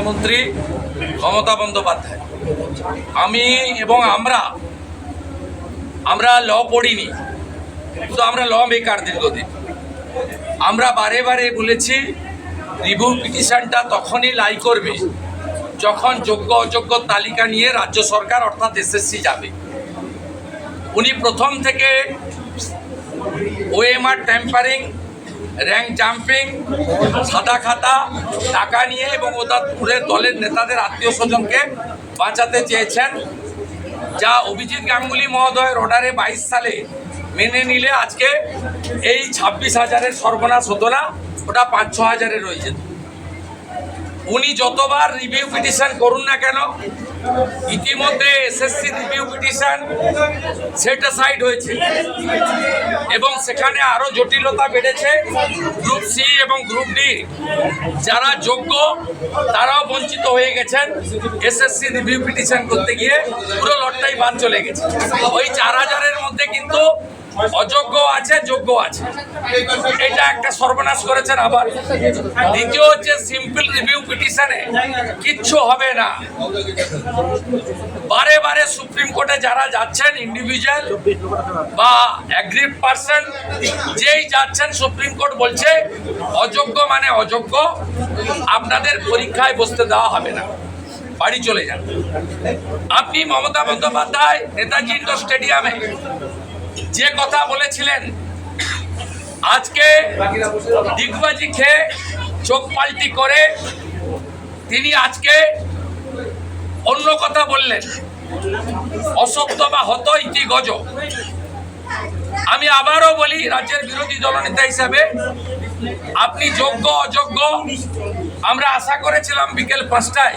মুখ্যমন্ত্রী মমতা বন্দ্যোপাধ্যায়। আমি এবং আমরা আমরা ল পড়িনি তো আমরা ল মেকার দীর্ঘদিন। আমরা বারে বারে বলেছি রিভিউ পিটিশনটা তখনই লাই করবে যখন যোগ্য অযোগ্য তালিকা নিয়ে রাজ্য সরকার, অর্থাৎ এসএসসি যাবে। উনি প্রথম থেকে ওএমআর ট্যাম্পারিং র্যাঙ্ক জাম্পিং, সাদা খাতা, টাকা নিয়ে এবং ওদের পুরে দলের নেতাদের আত্মীয় স্বজনকে বাঁচাতে চেয়েছেন। যা অভিজিৎ গাঙ্গুলি মহোদয়ের অর্ডারে বাইশ সালে মেনে নিলে আজকে এই ছাব্বিশ হাজারের সর্বনাশ হতো না, ওটা পাঁচ, ছ হাজারে রয়ে যেত। উনি যতবার রিভিউ পিটিশন করুন না কেন ইতিমধ্যে SSC review petition set side হয়েছে। এবং সেখানে আরও জটিলতা বেড়েছে। গ্রুপ সি এবং গ্রুপ ডি যারা যোগ্য, তারাও বঞ্চিত হয়ে গেছেন এসএসসি রিভিউ পিটিশন করতে গিয়ে। পুরো লটটাই বাদ চলে গেছে। ওই চার হাজারের মধ্যে কিন্তু অযোগ্য আছে, যোগ্য আছে। এটা একটা সর্বনাশ করেছেন আবার। দ্বিতীয় হচ্ছে সিম্পল রিভিউ পিটিশনে কিচ্ছু হবে না। বারে বারে সুপ্রিম কোর্টে যারা যাচ্ছেন ইন্ডিভিজুয়াল বা অ্যাগ্রিড পার্সন যেই যাচ্ছেন সুপ্রিম কোর্ট বলছে অযোগ্য মানে অযোগ্য, আপনাদের পরীক্ষায় বসতে দেওয়া হবে না। বাড়ি চলে যান। আপনি মমতা বন্দ্যোপাধ্যায়, নেতাজি ইন্ডোর স্টেডিয়ামে যে কথা বলেছিলেন, আজকে ডিগবাজি খেয়ে চোখ পাল্টি করে তিনি আজকে অন্য কথা বললেন। অসত্য বা হত ইতি গজ। আমি আবারও বলি, রাজ্যের বিরোধী দলনেতা হিসাবে আপনি যোগ্য, অযোগ্য, আমরা আশা করেছিলাম বিকেল পাঁচটায়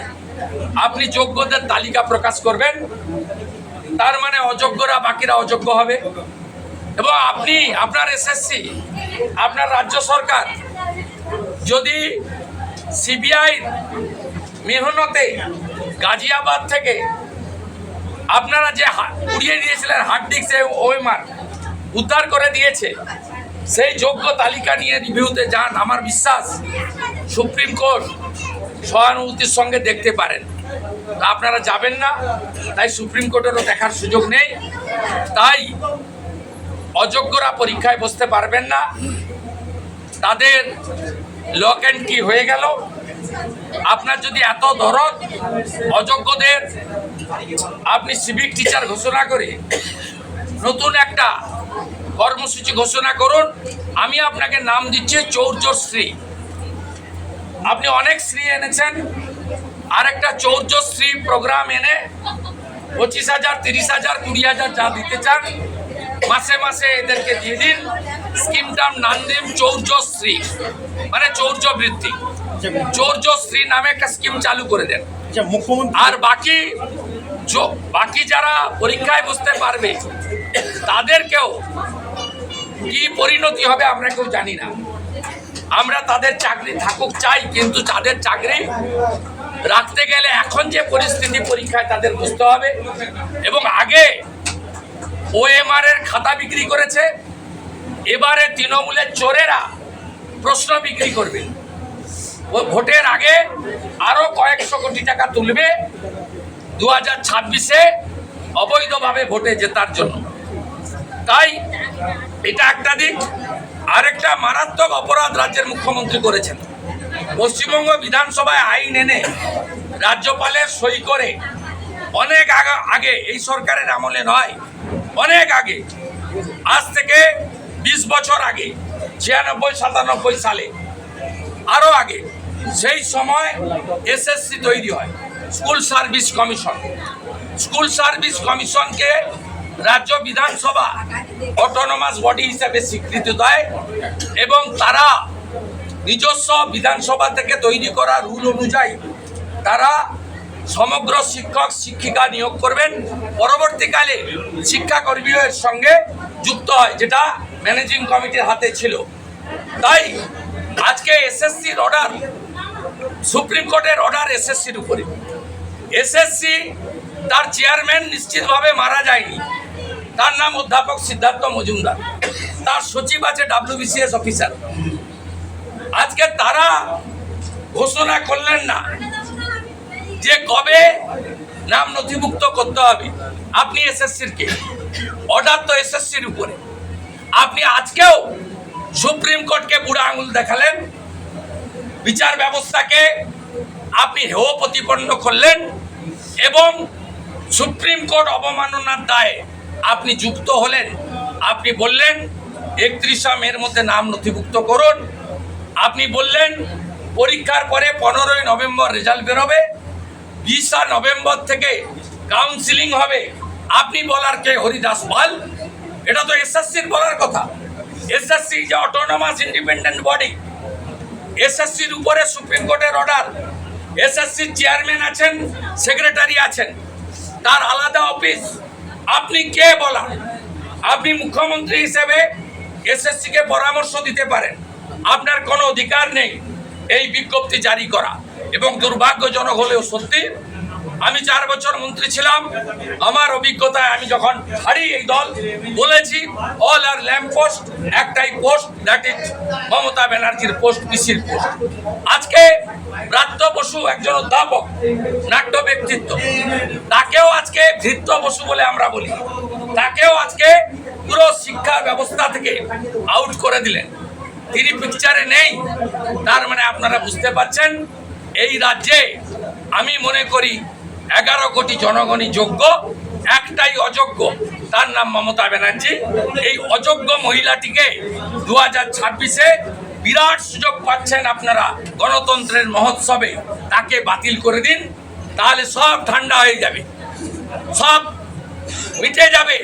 আপনি যোগ্যদের তালিকা প্রকাশ করবেন। তার মানে অযোগ্যরা বাকিরা অযোগ্য হবে। এবং আপনি, আপনার এসএসসি আপনার রাজ্য সরকার, যদি সিবিআই মেহনতে গাজিয়াবাদ থেকে আপনারা যে উড়িয়ে দিয়েছিলেন হার্ড ডিস্ক ওএমআর উদ্ধার করে দিয়েছে, সেই যোগ্য তালিকা নিয়ে রিভিউতে যান, আমার বিশ্বাস সুপ্রিম কোর্ট সহানুভূতির সঙ্গে দেখতে পারেন। আপনারা যাবেন না, তাই সুপ্রিম কোর্টেরও দেখার সুযোগ নেই। তাই অযোগ্যরা পরীক্ষায় বসতে পারবেন না। তাদের লক অ্যান্ড কি হয়ে গেল। আপনার যদি এত দরদ, অযোগ্যদের আপনি সিভিক টিচার ঘোষণা করে নতুন একটা কর্মসূচি ঘোষণা করুন। আমি আপনাকে নাম দিচ্ছি চৌর্যশ্রী আপনি অনেক শ্রী এনেছেন। আর একটা চৌর্যশ্রী প্রোগ্রাম এনে পঁচিশ হাজার, তিরিশ হাজার, কুড়ি হাজার যা দিতে চান মাসে মাসে এদেরকে দিয়ে দিন। স্কিমটার নাম দিন চৌর্যশ্রী। মানে চৌর্য বৃত্তি চৌর্যশ্রী নামে একটা স্কিম চালু করে দেন। আচ্ছা আর বাকি বাকি যারা পরীক্ষায় বসতে পারবে তাদেরকেও কি পরিণতি হবে আমরা কেউ জানি না। আমরা তাদের চাকরি থাকুক চাই কিন্তু তাদের চাকরি রাখতে গেলে এখন যে পরিস্থিতি পরীক্ষায় তাদের বুঝতে হবে। এবং ওএমআর এর খাতা বিক্রি করেছে, এবারে তৃণমূলের চোরেরা প্রশ্ন বিক্রি করবে। ও ভোটের আগে আরও কয়েকশো কোটি টাকা তুলবে দু হাজার ছাব্বিশে অবৈধভাবে ভোটে জেতার জন্য। তাই এটা একটা দিক। আরেকটা মারাত্মক অপরাধ রাজ্যের মুখ্যমন্ত্রী করেছেন। পশ্চিমবঙ্গ বিধানসভায় আইন এনে রাজ্যপালের সই করে অনেক আগে এই সরকারের আমলে নয় অনেক আগে। আজ থেকে বিশ বছর আগে, ছিয়ানব্বই, সাতানব্বই সালে। আরও আগে, সেই সময় এসএসসি তৈরি হয়, school service commission. School service কমিশনকে রাজ্য বিধানসভা অটোনোমাস বডি হিসেবে স্বীকৃতি দেয় এবং তারা নিজস্ব বিধানসভা থেকে তৈরি করা রুল অনুযায়ী তারা সমগ্র শিক্ষক, শিক্ষিকা নিয়োগ করবেন। পরবর্তীকালে শিক্ষাকর্মীদের সঙ্গে যুক্ত হয়, যেটা ম্যানেজিং কমিটির হাতে ছিল। তাই আজকে এসএসসির অর্ডার সুপ্রিম কোর্টের অর্ডার এসএসসির উপরে। এসএসসি তার চেয়ারম্যান নিশ্চিতভাবে মারা যায়নি। তার নাম অধ্যাপক সিদ্ধার্থ মজুমদার। তার সচিব আছে ডাব্লিউবিসিএস অফিসার আজকে তারা ঘোষণা করলেন না। যে কবে নাম নথিভুক্ত করতে হবে? আপনি এসএসসির কে? অর্ডার তো এসএসসির উপরে। আপনি আজকেও সুপ্রিম কোর্টকে বুড়া আঙুল দেখালেন। বিচার ব্যবস্থাকে আপনি হেয় প্রতিপন্ন করলেন এবং সুপ্রিম কোর্ট অবমাননার দায়ে আপনি যুক্ত হলেন। আপনি বললেন, একত্রিশা মের মধ্যে নাম নথিভুক্ত করুন। আপনি বললেন, পরীক্ষার পরে পনেরোই নভেম্বর রেজাল্ট বেরোবে। বিশা নভেম্বর থেকে কাউন্সিলিং হবে। আপনি বলার কে? হরিদাস পাল এটা তো এসএসসির বলার কথা। এসএসসি যে অটোনমাস ইন্ডিপেন্ডেন্ট বডি এসএসসির উপরে সুপ্রিম কোর্টের অর্ডার এসএসসির চেয়ারম্যান আছেন সেক্রেটারি আছেন। তার আলাদা অফিস আপনি কে বলা আপনি মুখ্যমন্ত্রী হিসেবে এসএসসিকে পরামর্শ দিতে পারেন। আপনার কোনো অধিকার নেই। এই বিজ্ঞপ্তি জারি করা। এবং দুর্ভাগ্যজনক হলেও সত্যি, আমি চার বছর মন্ত্রী ছিলাম। আমার অভিজ্ঞতায় আমি যখন হারি এই দল, বলেছি অল আর ল্যাম্প পোস্ট একটাই পোস্ট দ্যাট ইজ মমতা ব্যানার্জির পোস্ট পিসির পোস্ট আজকে ব্রাত্য বসু একজন অধ্যাপক, নাট্য ব্যক্তিত্ব। তাকেও আজকে ধৃত্য বসু বলে আমরা বলি। তাকেও আজকে পুরো শিক্ষা ব্যবস্থা থেকে আউট করে দিলেন। তিনি পিকচারে নেই, তার মানে আপনারা বুঝতে পারছেন এই রাজ্যে আমি মনে করি এগারো কোটি জনগণই যোগ্য, একটাই অযোগ্য, তার নাম মমতা ব্যানার্জি। এই অযোগ্য মহিলাটিকে দু হাজার ছাব্বিশে বিরাট সুযোগ পাচ্ছেন আপনারা গণতন্ত্রের মহোৎসবে, তাকে বাতিল করে দিন, তাহলে সব ঠান্ডা হয়ে যাবে, সব মিটে যাবে।